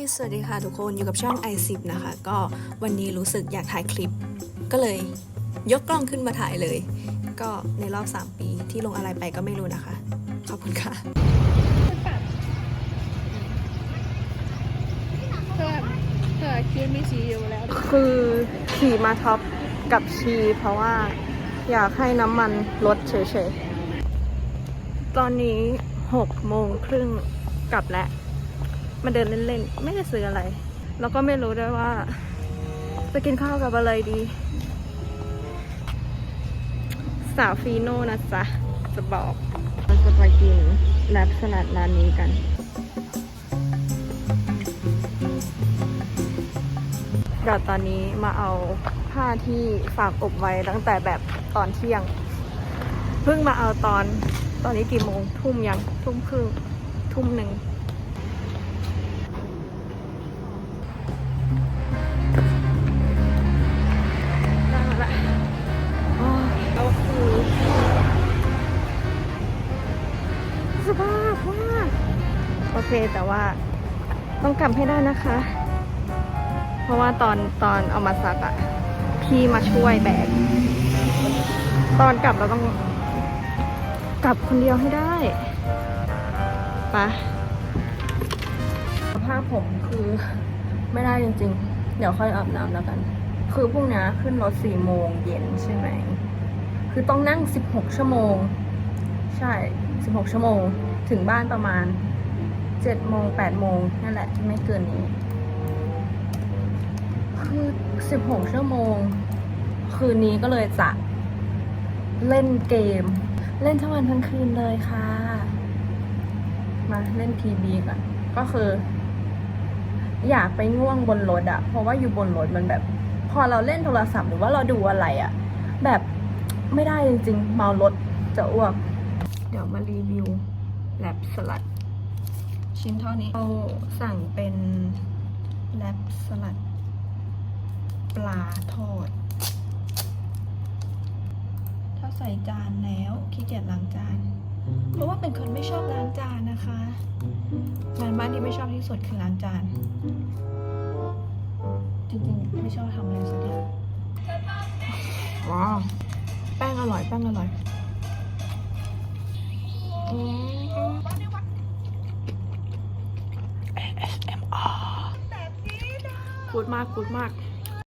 สวัสดีค่ะทุกคนอยู่กับช่อง i10 นะคะ ก็วันนี้รู้สึกอยากถ่ายคลิป ก็เลยยกกล้องขึ้นมาถ่ายเลย ก็ในรอบ 3 ปีที่ลงอะไรไปก็ไม่รู้นะคะ ขอบคุณค่ะเธอเธอคิดมีสีอยู่แล้ว คือขี่มาท็อปกับชีเพราะว่าอยากให้น้ำมันลดเฉยๆ ตอนนี้6โมงครึ่งกลับแล้ว มาเดินเล่นๆ ไม่ได้ซื้ออะไร แล้วก็ไม่รู้ด้วยว่า จะกินข้าวกับอะไรดี สาวฟีโน่นะจ๊ะ จะบอกเราจะไปกินแรปสลัดร้านนี้กัน เดี๋ยวตอนนี้มาเอาผ้าที่ฝากอบไว้ตั้งแต่แบบตอนเที่ยง เพิ่งมาเอาตอนตอนนี้กี่โมงทุ่มยังทุ่มครึ่งทุ่มหนึ่ง สภาพมากโอเคแต่ว่าต้องกลับให้ได้นะคะ เพราะว่าตอนตอนเอามาซักอะพี่มาช่วยแบกตอนกลับเราต้องกลับคนเดียวให้ได้ไปะสภาพผมคือไม่ได้จริง ๆ เดี๋ยวค่อยอาบน้ำแล้วกัน คือพรุ่งนี้ขึ้นรถสี่โมงเย็นใช่ไหม คือต้องนั่งสิบหกชั่วโมง ใช่ สิบหกชั่วโมง ถึงบ้านประมาณเจ็ดโมงแปดโมง นั่นแหละ ไม่เกินนี้ คือสิบหกชั่วโมง คืนนี้ก็เลยจะเล่นเกม เล่นทั้งวันทั้งคืนเลยค่ะ มาเล่นทีบีก่อน ก็คือ อยากไปง่วงบนรถอะเพราะว่าอยู่บนรถมันแบบ พอเราเล่นโทรศัพท์หรือว่าเราดูอะไรอะแบบไม่ได้จริงๆ เมารถจะอ้วก เดี๋ยวมารีวิวแลบสลัด ชิ้นเท่านี้เราสั่งเป็นแลบสลัด ปลาทอด ถ้าใส่จานแล้วขี้เกียจล้างจาน เพราะว่าเป็นคนไม่ชอบล้างจานนะคะงานบ้านที่ไม่ชอบที่สุดคือล้างจาน จริงๆ ไม่ชอบทำอะไรสักอย่างว้าว แป้งอร่อย แป้งอร่อย ASMR กูดมากกูดมาก